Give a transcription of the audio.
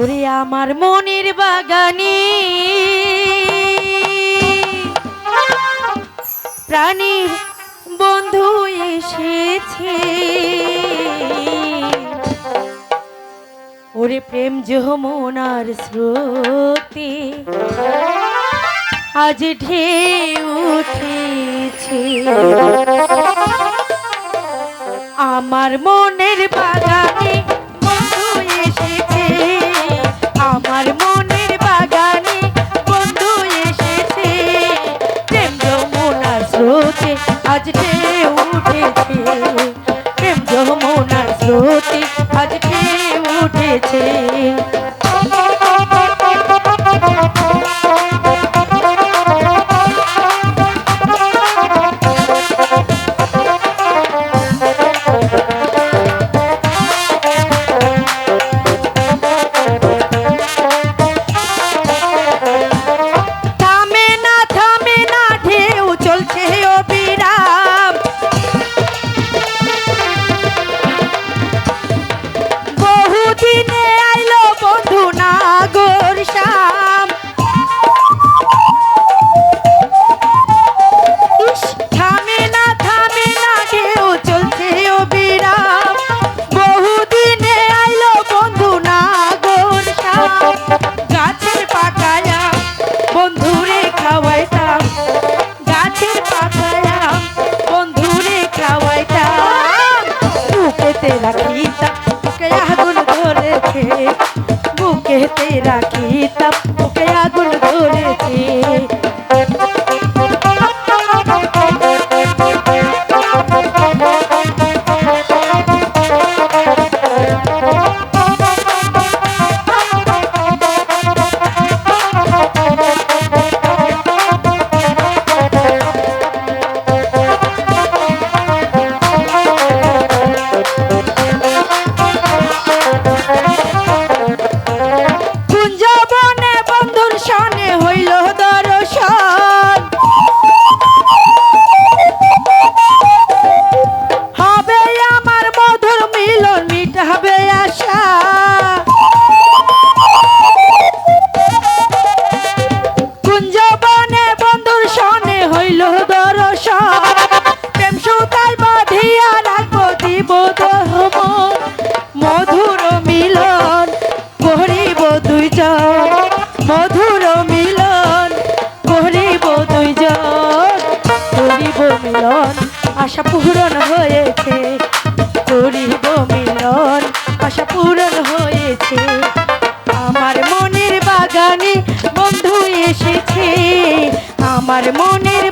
ওরে আমার মনের বাগানে। প্রাণীর বন্ধু এসেছে। ওরে প্রেম যমনার স্রোতে আজ ঢেউ উঠেছে। আমার মন আজকে উঠেছে। প্রেম যমুনা স্রোতে আজকে উঠেছে। বন্ধু না গোরসা খেতে রাখি। আশা পূরণ হয়েছে। আমার মনের বাগানে বন্ধু এসেছে। আমার মনের